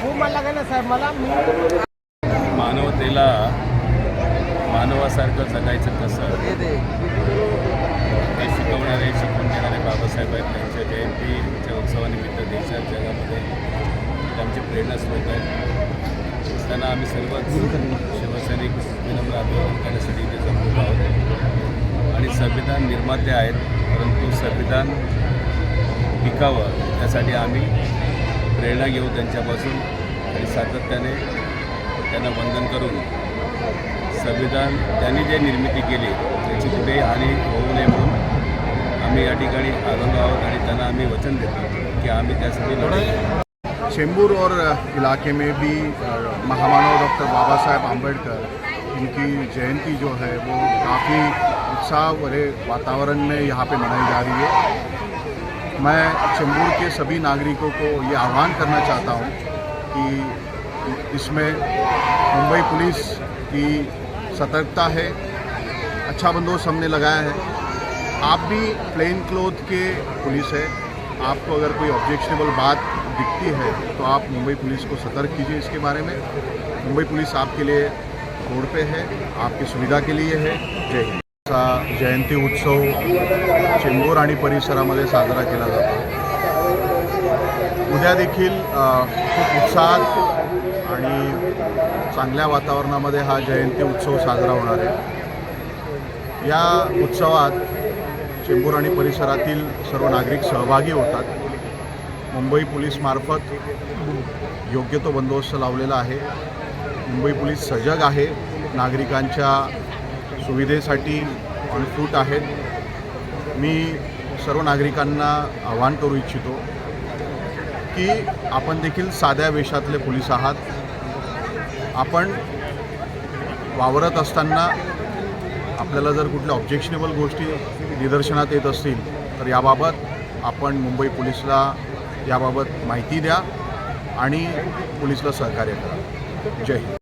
भू मला का ना साहेब मला मी मानवतेला मानवासारखं जगायचं कसं? हे शिकवणारे शिकवून देणारे बाबासाहेब आहेत त्यांच्या जयंतीच्या उत्सवानिमित्त देशात जगामध्ये त्यांचे प्रेरणास्रोत आहेत. त्यांना आम्ही सर्वच शिवसैनिक विनम्र अभिवादन करण्यासाठी इथे जमलेलो आहोत. आणि संविधान निर्माते आहेत परंतु संविधान टिकावं त्यासाठी आम्ही प्रेरणा घेऊ त्यांच्यापासून आणि सातत्याने त्यांना वंदन करून संविधान त्यांनी जे निर्मिती केली त्याची कुठेही हानी होऊ नये म्हणून आम्ही या ठिकाणी आनंद आहोत आणि त्यांना आम्ही वचन देतो की आम्ही त्यासाठी लढू. चेंबूर और इलाके में भी महामानव डॉक्टर बाबा साहेब आम्बेडकर इनकी जयंती जो है वो काफ़ी उत्साह भरे वातावरण में यहाँ पे मनाई जा रही है। मैं चेंबूर के सभी नागरिकों को ये आह्वान करना चाहता हूँ कि इसमें मुंबई पुलिस की सतर्कता है अच्छा बंदोबस्त हमने लगाया है। आप भी प्लेन क्लोथ के पुलिस है। आपको अगर कोई ऑब्जेक्शनेबल बात दिखती है तो आप मुंबई पुलिस को सतर्क कीजिए इसके बारे में। मुंबई पुलिस आपके लिए रोड पे है, आपकी सुविधा के लिए है। जय हिंद। चा जयंती उत्सव चेंबूर आणि परिसरामध्ये साजरा केला जातो. उद्या देखील खूप उत्साहात आणि चांगल्या वातावरणामध्ये हा जयंती उत्सव साजरा होणार आहे. या उत्सवात चेंबूर आणि परिसरातील सर्व नागरिक सहभागी होतात. मुंबई पोलीसमार्फत योग्य तो बंदोबस्त लावलेला आहे. मुंबई पोलीस सजग आहे. नागरिकांच्या सुविधेसाठी ऑन फूट आहेत. मी सर्व नागरिकांना आवाहन करू इच्छितो की आपण देखील साध्या वेशातले पोलीस आहात. आपण वावरत असताना आपल्याला जर कुठल्या ऑब्जेक्शनेबल गोष्टी निदर्शनात येत असतील तर याबाबत आपण मुंबई पोलिसला याबाबत माहिती द्या आणि पोलिसला सहकार्य करा. जय हिंद.